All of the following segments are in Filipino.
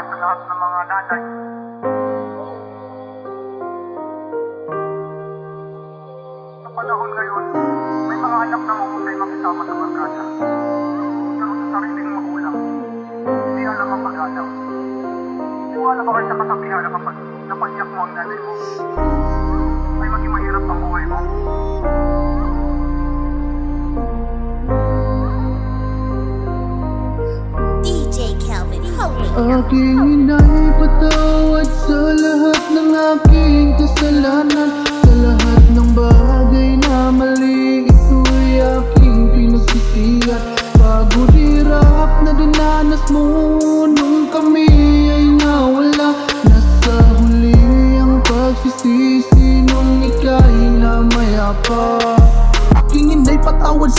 para sa lahat ng mga nanay. Sa panahon ngayon, may mga anak na mahusay makisama sa barkada. Pero sa sariling magulang, hindi alam ang pag-alaw. Iwala ba kayo sa kasabihan na kapag napanyak mo ang nanay mo, ay maging mahirap ang buhay mo? Aking inay patawad sa lahat ng aking kasalanan. Sa lahat ng bagay na mali Ito'y aking pinagsisihan Pagod hirap na dinanas mo Nung kami ay nawala. Nasa huli ang pagsisisi Nung ika'y inay patawad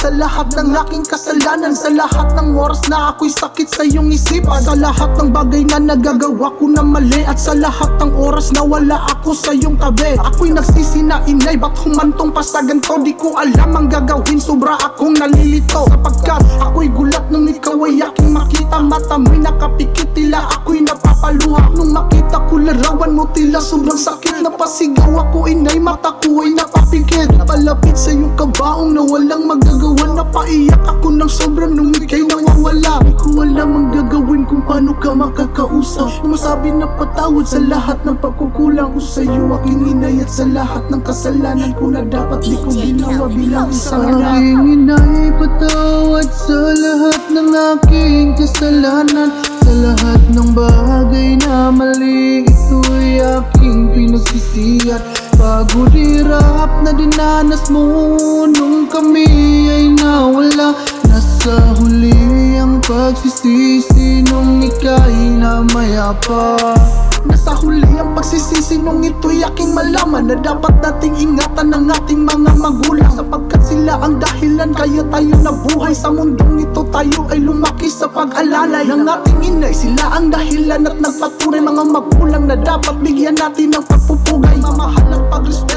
sa lahat ng aking kasalanan Sa lahat ng oras na ako'y sakit sa iyong isipan Sa lahat ng bagay na nagagawa ko na mali At sa lahat ng oras na wala ako sa iyong tabi Ako'y nagsisi na inay, ba't humantong pa sa ganito? Di ko alam ang gagawin, sobra akong nalilito. Sapagkat ako'y gulat nung ikaw ay aking makita Mata mo'y nakapikit, tila ako'y napapaluha. Nung makita ko larawan mo, tila sobrang sakit. Napasigaw ako inay, mata ko ay napapikit Palapit sa iyong kabaong na walang magagawa. Napaiyak ako ng sobrang nung ika'y nawawala. Di ko alam ang gagawin kung paano ka makakausap. Masabi na patawad sa lahat ng pagkukulang ko sa iyo Aking inay at sa lahat ng kasalanan ko na dapat di ko ginawa bilang isang anak. Aking inay patawad sa lahat ng aking kasalanan. Sa lahat ng bagay na dinanas mo Nung kami ay nawala. Nasa huli ang pagsisisi Nung ika'y namayapa. Nasa huli ang pagsisisi nung ito'y aking malaman Na dapat nating ingatan ng ating mga magulang. Sapagkat sila ang dahilan kaya tayo nabuhay Sa mundong ito. Tayo ay lumaki sa pag-alalay Ng ating inay. Sila ang dahilan at nagpatunay Mga magulang na dapat bigyan natin ng pagpupugay. Mamahal at pagrespeto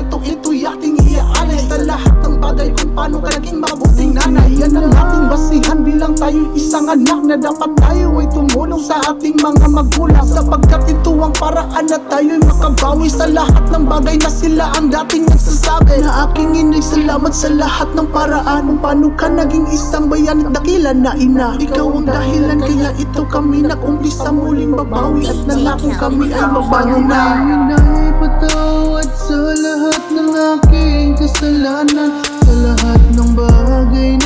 isang anak Na dapat tayo ay tumulong sa ating mga magulang. Sapagkat ito ang paraan na tayo'y makabawi Sa lahat ng bagay na sila ang dating nagsasabi. Na aking inay salamat sa lahat ng paraan Kung paano ka naging isang bayan at dakila na ina. Ikaw ang dahilan kaya ito kami nakumpisa muling babawi At nangako kami ay mabago na. Inay patawad sa lahat ng aking kasalanan Sa lahat ng bagay na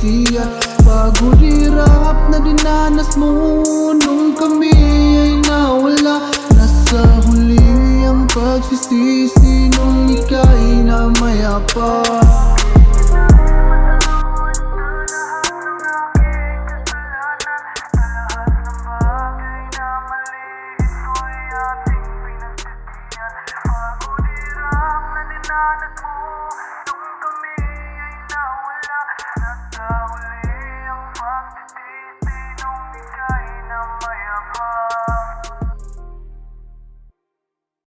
pinagsisihan Pagod hirap na dinanas mo Nung kami ay nawala Nasa huli ang pagsisisi Nung ika'y namayapa